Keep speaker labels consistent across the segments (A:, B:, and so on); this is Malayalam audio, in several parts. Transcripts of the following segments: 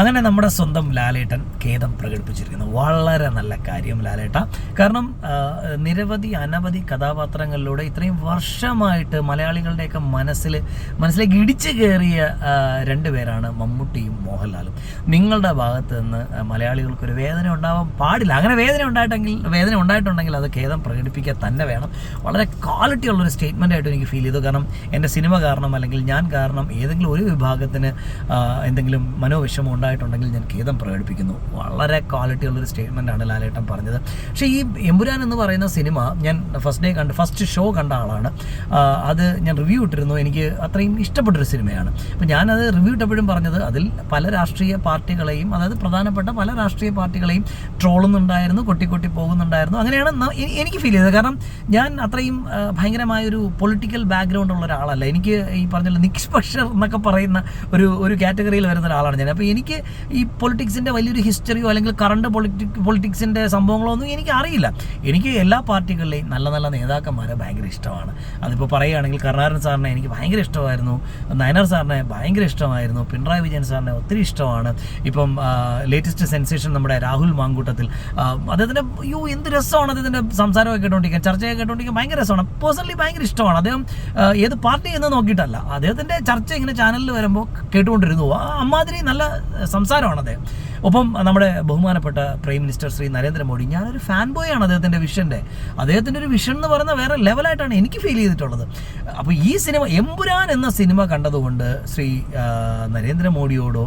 A: അങ്ങനെ നമ്മുടെ സ്വന്തം ലാലേട്ടൻ ഖേദം പ്രകടിപ്പിച്ചിരിക്കുന്നു. വളരെ നല്ല കാര്യം ലാലേട്ട. കാരണം നിരവധി അനവധി കഥാപാത്രങ്ങളിലൂടെ ഇത്രയും വർഷമായിട്ട് മലയാളികളുടെയൊക്കെ മനസ്സിൽ മനസ്സിലേക്ക് ഇടിച്ചു കയറിയ രണ്ടുപേരാണ് മമ്മൂട്ടിയും മോഹൻലാലും. നിങ്ങളുടെ ഭാഗത്ത് നിന്ന് മലയാളികൾക്കൊരു വേദന ഉണ്ടാവാൻ പാടില്ല. അങ്ങനെ വേദന ഉണ്ടായിട്ടെങ്കിൽ വേദന ഉണ്ടായിട്ടുണ്ടെങ്കിൽ അത് ഖേദം പ്രകടിപ്പിക്കുക തന്നെ വേണം. വളരെ ക്വാളിറ്റി ഉള്ളൊരു സ്റ്റേറ്റ്മെന്റ് ആയിട്ട് എനിക്ക് ഫീൽ ചെയ്തു. കാരണം എന്റെ സിനിമ കാരണം അല്ലെങ്കിൽ ഞാൻ കാരണം ഏതെങ്കിലും ഒരു വിഭാഗത്തിന് എന്തെങ്കിലും മനോവിഷമം ഉണ്ടായിട്ടുണ്ടെങ്കിൽ ഞാൻ ഖേദം പ്രകടിപ്പിക്കുന്നു. വളരെ ക്വാളിറ്റി ഉള്ളൊരു സ്റ്റേറ്റ്മെന്റ് ആണ് ലാലേട്ടൻ പറഞ്ഞത്. പക്ഷേ ഈ എമ്പുരാൻ എന്ന് പറയുന്ന സിനിമ ഞാൻ ഫസ്റ്റ് ഡേ കണ്ട് ഫസ്റ്റ് ഷോ കണ്ട ആളാണ്. അത് ഞാൻ റിവ്യൂ ഇട്ടിരുന്നു. എനിക്ക് അത്രയും ഇഷ്ടപ്പെട്ടൊരു സിനിമയാണ്. അപ്പം ഞാനത് റിവ്യൂ ഇട്ടപ്പോഴും പറഞ്ഞത് അതിൽ പല രാഷ്ട്രീയ പാർട്ടികളെയും അതായത് പ്രധാനപ്പെട്ട പല രാഷ്ട്രീയ പാർട്ടികളെയും ട്രോളുന്നുണ്ടായിരുന്നു കൊട്ടി കൊട്ടി പോകുന്നുണ്ടായിരുന്നു. അങ്ങനെയാണ് എനിക്ക് ഫീൽ ചെയ്തത്. കാരണം ഞാൻ അത്രയും ഭയങ്കരമായൊരു പൊളിറ്റിക്കൽ ബാക്ക്ഗ്രൗണ്ട് ഉള്ള ഒരാളല്ല. എനിക്ക് ഈ പറഞ്ഞ നിഷ്പക്ഷർ എന്നൊക്കെ പറയുന്ന ഒരു ഒരു കാറ്റഗറിയിൽ വരുന്ന ഒരാളാണ് ഞാൻ. അപ്പോൾ എനിക്ക് ഈ പൊളിറ്റിക്സിന്റെ വലിയൊരു ഹിസ്റ്ററിയോ അല്ലെങ്കിൽ കറണ്ട് പൊളിറ്റി പൊളിറ്റിക്സിന്റെ സംഭവങ്ങളോ ഒന്നും എനിക്ക് അറിയില്ല എനിക്ക് എല്ലാ പാർട്ടികളിലെയും നല്ല നല്ല നേതാക്കന്മാരെ ഭയങ്കര ഇഷ്ടമാണ്. അതിപ്പോൾ പറയുകയാണെങ്കിൽ കരുണാകരൻ സാറിനെ എനിക്ക് ഭയങ്കര ഇഷ്ടമായിരുന്നു. നയനാർ സാറിനെ ഭയങ്കര ഇഷ്ടമായിരുന്നു. പിണറായി വിജയൻ സാറിനെ ഒത്തിരി ഇഷ്ടമാണ്. ഇപ്പം ലേറ്റസ്റ്റ് സെൻസേഷൻ നമ്മുടെ രാഹുൽ മാങ്കൂട്ടത്തിൽ. അദ്ദേഹത്തിന് അയ്യോ എന്ത് രസമാണ് അദ്ദേഹത്തിന്റെ സംസാരമൊക്കെ കേട്ടോണ്ടിരിക്കാൻ. ചർച്ചയൊക്കെ കേട്ടോണ്ടിരിക്കാൻ ഭയങ്കര രസമാണ്. പേഴ്സണലി ഭയങ്കര ഇഷ്ടമാണ്. അദ്ദേഹം ഏത് പാർട്ടി എന്ന് നോക്കിയിട്ടല്ല. അദ്ദേഹത്തിന്റെ ചർച്ച ഇങ്ങനെ ചാനലിൽ വരുമ്പോൾ കേട്ടുകൊണ്ടിരുന്നു. ആ അമ്മാതിരി നല്ല സംസാരമാണ് അദ്ദേഹം ഒപ്പം നമ്മുടെ ബഹുമാനപ്പെട്ട പ്രൈം മിനിസ്റ്റർ ശ്രീ നരേന്ദ്രമോദി ഞാനൊരു ഫാൻ ബോയ് ആണ് അദ്ദേഹത്തിന്റെ വിഷന്റെ അദ്ദേഹത്തിന്റെ ഒരു വിഷൻ എന്ന് പറയുന്ന വേറെ ലെവലായിട്ടാണ് എനിക്ക് ഫീൽ ചെയ്തിട്ടുള്ളത്. അപ്പോൾ ഈ സിനിമ എമ്പുരാൻ എന്ന സിനിമ കണ്ടതുകൊണ്ട് ശ്രീ നരേന്ദ്രമോദിയോടോ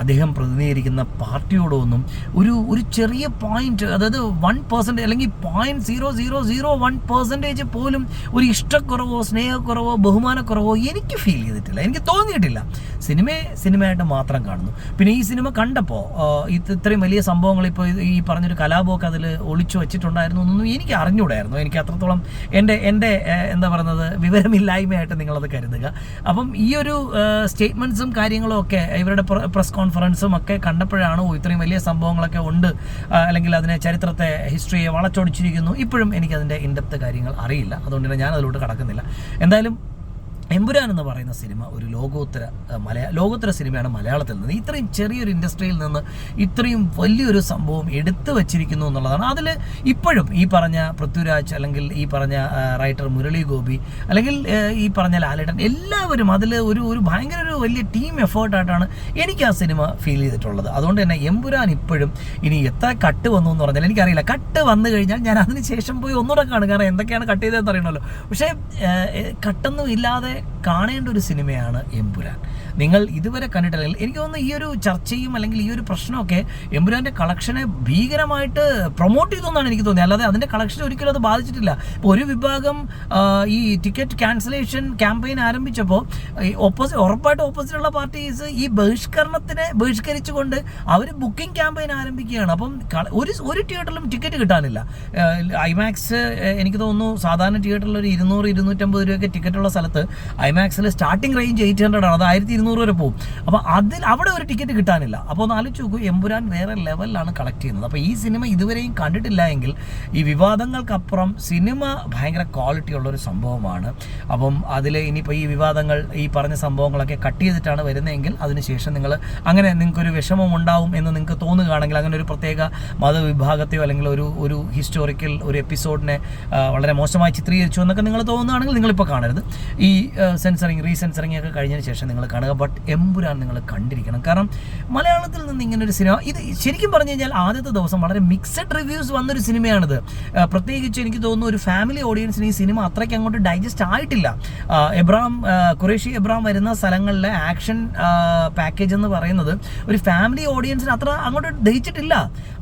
A: അദ്ദേഹം പ്രതിനിധീകരിക്കുന്ന പാർട്ടിയോടോ ഒന്നും ഒരു ഒരു ചെറിയ പോയിന്റ് അതായത് വൺ പെർസെന്റേജ് അല്ലെങ്കിൽ point zero zero zero one percentage പോലും ഒരു ഇഷ്ടക്കുറവോ സ്നേഹക്കുറവോ ബഹുമാനക്കുറവോ എനിക്ക് ഫീൽ ചെയ്തിട്ടില്ല. എനിക്ക് തോന്നിയിട്ടില്ല. സിനിമയെ സിനിമയായിട്ട് മാത്രം കാണുന്നു. പിന്നെ ഈ സിനിമ കണ്ടപ്പോൾ ഇത്രയും വലിയ സംഭവങ്ങൾ ഇപ്പോൾ ഈ പറഞ്ഞൊരു കലാപമൊക്കെ അതിൽ ഒളിച്ചു വെച്ചിട്ടുണ്ടായിരുന്നു എന്നൊന്നും എനിക്ക് അറിഞ്ഞൂടായിരുന്നു. എനിക്ക് അത്രത്തോളം എന്റെ എന്റെ എന്താ പറയുന്നത് വിവരമില്ലായ്മയായിട്ട് നിങ്ങളത് കരുതുക. അപ്പം ഈ ഒരു സ്റ്റേറ്റ്മെന്റ്സും കാര്യങ്ങളും ഒക്കെ ഇവരുടെ പ്രസ് കോൺഫറൻസും ഒക്കെ കണ്ടപ്പോഴാണ് ഇത്രയും വലിയ സംഭവങ്ങളൊക്കെ ഉണ്ട്. അല്ലെങ്കിൽ അതിനെ ചരിത്രത്തെ ഹിസ്റ്ററിയെ വളച്ചൊടിച്ചിരിക്കുന്നു. ഇപ്പോഴും എനിക്കതിന്റെ ഇൻഡെപ്ത് കാര്യങ്ങൾ അറിയില്ല. അതുകൊണ്ട് തന്നെ ഞാൻ അതിലോട്ട് കടക്കുന്നില്ല. എന്തായാലും എമ്പുരാൻ എന്ന് പറയുന്ന സിനിമ ഒരു ലോകോത്തര മലയാള മലയാ ലോകോത്തര സിനിമയാണ് മലയാളത്തിൽ നിന്ന്. ഇത്രയും ചെറിയൊരു ഇൻഡസ്ട്രിയിൽ നിന്ന് ഇത്രയും വലിയൊരു സംഭവം എടുത്തു വച്ചിരിക്കുന്നു എന്നുള്ളതാണ്. അതിൽ ഇപ്പോഴും ഈ പറഞ്ഞ പൃഥ്വിരാജ് അല്ലെങ്കിൽ ഈ പറഞ്ഞ റൈറ്റർ മുരളി ഗോപി അല്ലെങ്കിൽ ഈ പറഞ്ഞ ലാലേട്ടൻ എല്ലാവരും അതിൽ ഒരു ഒരു ഭയങ്കര ഒരു വലിയ ടീം എഫേർട്ടായിട്ടാണ് എനിക്ക് ആ സിനിമ ഫീൽ ചെയ്തിട്ടുള്ളത്. അതുകൊണ്ട് തന്നെ എമ്പുരാൻ ഇപ്പോഴും ഇനി എത്ര കട്ട് വന്നു എന്ന് പറഞ്ഞാൽ എനിക്കറിയില്ല. കട്ട് വന്നു കഴിഞ്ഞാൽ ഞാൻ അതിന് ശേഷം പോയി ഒന്നുകൂടെ കാണും. കാരണം എന്തൊക്കെയാണ് കട്ട് ചെയ്തതെന്ന് അറിയണമല്ലോ. പക്ഷേ കട്ടൊന്നും ഇല്ലാതെ കാണേണ്ട ഒരു സിനിമയാണ് എമ്പുരാൻ. നിങ്ങൾ ഇതുവരെ കണ്ടിട്ടില്ലെങ്കിൽ എനിക്ക് തോന്നുന്നു ഈ ഒരു ചർച്ചയും അല്ലെങ്കിൽ ഈ ഒരു പ്രശ്നമൊക്കെ എമ്പുരാന്റെ കളക്ഷനെ ഭീകരമായിട്ട് പ്രൊമോട്ട് ചെയ്തെന്നാണ് എനിക്ക് തോന്നിയത്. അല്ലാതെ അതിന്റെ കളക്ഷൻ ഒരിക്കലും അത് ബാധിച്ചിട്ടില്ല. ഇപ്പോൾ ഒരു വിഭാഗം ഈ ടിക്കറ്റ് ക്യാൻസലേഷൻ ക്യാമ്പയിൻ ആരംഭിച്ചപ്പോൾ ഓപ്പോസിറ്റ് ഉറപ്പായിട്ട് ഓപ്പോസിറ്റുള്ള പാർട്ടീസ് ഈ ബഹിഷ്കരണത്തിനെ ബഹിഷ്കരിച്ചുകൊണ്ട് അവർ ബുക്കിംഗ് ക്യാമ്പയിൻ ആരംഭിക്കുകയാണ്. അപ്പം ഒരു ഒരു തിയേറ്ററിലും ടിക്കറ്റ് കിട്ടാനില്ല. ഐമാക്സ് എനിക്ക് തോന്നുന്നു സാധാരണ തിയേറ്ററിൽ ഒരു ഇരുന്നൂറ് ഇരുന്നൂറ്റമ്പത് രൂപയൊക്കെ ടിക്കറ്റ് ഉള്ള സ്ഥലത്ത് ഐമാക്സിൽ സ്റ്റാർട്ടിംഗ് റേഞ്ച് എയ്റ്റ് ഹൺഡ്രഡ് ആണ്. അത് ആയിരത്തി ഇരുന്നൂറ് വരെ പോകും അപ്പോൾ അതിൽ അവിടെ ഒരു ടിക്കറ്റ് കിട്ടാനില്ല. അപ്പോൾ ഒന്ന് ആലോചിച്ച് നോക്കൂ എമ്പുരാൻ വേറെ ലെവലിലാണ് കളക്ട് ചെയ്യുന്നത്. അപ്പോൾ ഈ സിനിമ ഇതുവരെയും കണ്ടിട്ടില്ല എങ്കിൽ ഈ വിവാദങ്ങൾക്കപ്പുറം സിനിമ ഭയങ്കര ക്വാളിറ്റി ഉള്ളൊരു സംഭവമാണ്. അപ്പം അതിൽ ഇനിയിപ്പോൾ ഈ വിവാദങ്ങൾ ഈ പറഞ്ഞ സംഭവങ്ങളൊക്കെ കട്ട് ചെയ്തിട്ടാണ് വരുന്നതെങ്കിൽ അതിനുശേഷം നിങ്ങൾ അങ്ങനെ നിങ്ങൾക്കൊരു വിഷമം ഉണ്ടാവും എന്ന് നിങ്ങൾക്ക് തോന്നുകയാണെങ്കിൽ അങ്ങനെ ഒരു പ്രത്യേക മതവിഭാഗത്തെയോ അല്ലെങ്കിൽ ഒരു ഒരു ഹിസ്റ്റോറിക്കൽ ഒരു എപ്പിസോഡിനെ വളരെ മോശമായി ചിത്രീകരിച്ചു എന്നൊക്കെ നിങ്ങൾ തോന്നുകയാണെങ്കിൽ നിങ്ങളിപ്പോൾ കാണരുത്. ഈ സെൻസറിങ് റീസെൻസറിങ് ഒക്കെ കഴിഞ്ഞതിന് ശേഷം നിങ്ങൾ കാണുക. ബട്ട് എമ്പുരാൻ നിങ്ങൾ കണ്ടിരിക്കണം. കാരണം മലയാളത്തിൽ നിന്ന് ഇങ്ങനെ ഒരു സിനിമ ഇത് ശരിക്കും പറഞ്ഞു കഴിഞ്ഞാൽ ആദ്യത്തെ ദിവസം വളരെ മിക്സഡ് റിവ്യൂസ് വന്നൊരു സിനിമയാണിത്. പ്രത്യേകിച്ച് എനിക്ക് തോന്നുന്നു ഒരു ഫാമിലി ഓഡിയൻസിന് ഈ സിനിമ അത്രയ്ക്ക് അങ്ങോട്ട് ഡൈജസ്റ്റ് ആയിട്ടില്ല. എബ്രാം ഖുറേഷി എബ്രാം വരുന്ന സ്ഥലങ്ങളിലെ ആക്ഷൻ പാക്കേജ് എന്ന് പറയുന്നത് ഒരു ഫാമിലി ഓഡിയൻസിന് അത്ര അങ്ങോട്ട് ദഹിച്ചിട്ടില്ല.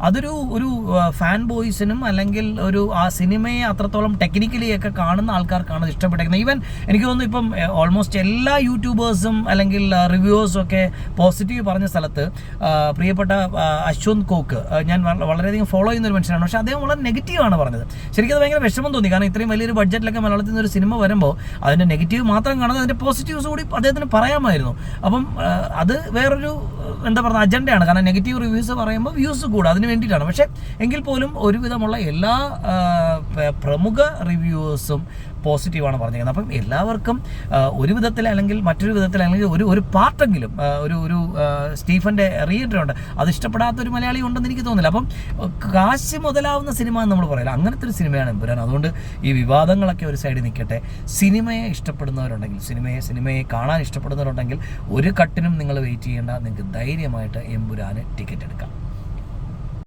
A: അതൊരു ഒരു ഫാൻ ബോയ്സിനും അല്ലെങ്കിൽ ഒരു ആ സിനിമയെ അത്രത്തോളം ടെക്നിക്കലി ഒക്കെ കാണുന്ന ആൾക്കാർക്കാണ് ഇഷ്ടപ്പെട്ടേക്കുന്നത്. ഈവൻ എനിക്ക് തോന്നുന്നു ഇപ്പം ഓൾമോസ്റ്റ് എല്ലാ യൂട്യൂബേഴ്സും അല്ലെങ്കിൽ റിവ്യൂവേഴ്സും ഒക്കെ പോസിറ്റീവ് പറഞ്ഞ സ്ഥലത്ത് പ്രിയപ്പെട്ട അശ്വന്ത് കോക്ക് ഞാൻ വള- വളരെയധികം ഫോളോ ചെയ്യുന്ന ഒരു മനുഷ്യനാണ്. പക്ഷേ അദ്ദേഹം വളരെ നെഗറ്റീവാണ് പറഞ്ഞത്. ശരിക്കും അത് ഭയങ്കര വിഷമം തോന്നി. കാരണം ഇത്രയും വലിയൊരു ബഡ്ജറ്റിലൊക്കെ മലയാളത്തിൽ നിന്ന് ഒരു സിനിമ വരുമ്പോൾ അതിന്റെ നെഗറ്റീവ് മാത്രം കാണാതെ അതിന്റെ പോസിറ്റീവ്സ് കൂടി അദ്ദേഹത്തിന് പറയാമായിരുന്നു. അപ്പം അത് വേറൊരു എന്താ പറയുക അജണ്ടയാണ് കാരണം നെഗറ്റീവ് റിവ്യൂസ് പറയുമ്പോൾ വ്യൂസ് കൂടും. അതിന് വേണ്ടിയിട്ടാണ്. പക്ഷേ എങ്കിൽ പോലും ഒരുവിധമുള്ള എല്ലാ പ്രമുഖ റിവ്യൂസും പോസിറ്റീവാണ് പറഞ്ഞിരിക്കുന്നത്. അപ്പം എല്ലാവർക്കും ഒരു വിധത്തിൽ അല്ലെങ്കിൽ മറ്റൊരു വിധത്തിൽ അല്ലെങ്കിൽ ഒരു ഒരു പാർട്ടെങ്കിലും ഒരു ഒരു സ്റ്റീഫന്റെ റീഎൻട്രി ഉണ്ട്. അത് ഇഷ്ടപ്പെടാത്ത ഒരു മലയാളി ഉണ്ടെന്ന് എനിക്ക് തോന്നുന്നില്ല. അപ്പം കാശ് മുതലാവുന്ന സിനിമ എന്ന് നമ്മൾ പറയില്ല. അങ്ങനത്തെ ഒരു സിനിമയാണ് എമ്പുരാൻ. അതുകൊണ്ട് ഈ വിവാദങ്ങളൊക്കെ ഒരു സൈഡിൽ നിൽക്കട്ടെ സിനിമയെ ഇഷ്ടപ്പെടുന്നവരുണ്ടെങ്കിൽ സിനിമയെ സിനിമയെ കാണാൻ ഇഷ്ടപ്പെടുന്നവരുണ്ടെങ്കിൽ ഒരു കട്ടിനും നിങ്ങൾ വെയിറ്റ് ചെയ്യേണ്ട. നിങ്ങൾക്ക് ധൈര്യമായിട്ട് എമ്പുരാന് ടിക്കറ്റ് എടുക്കാം.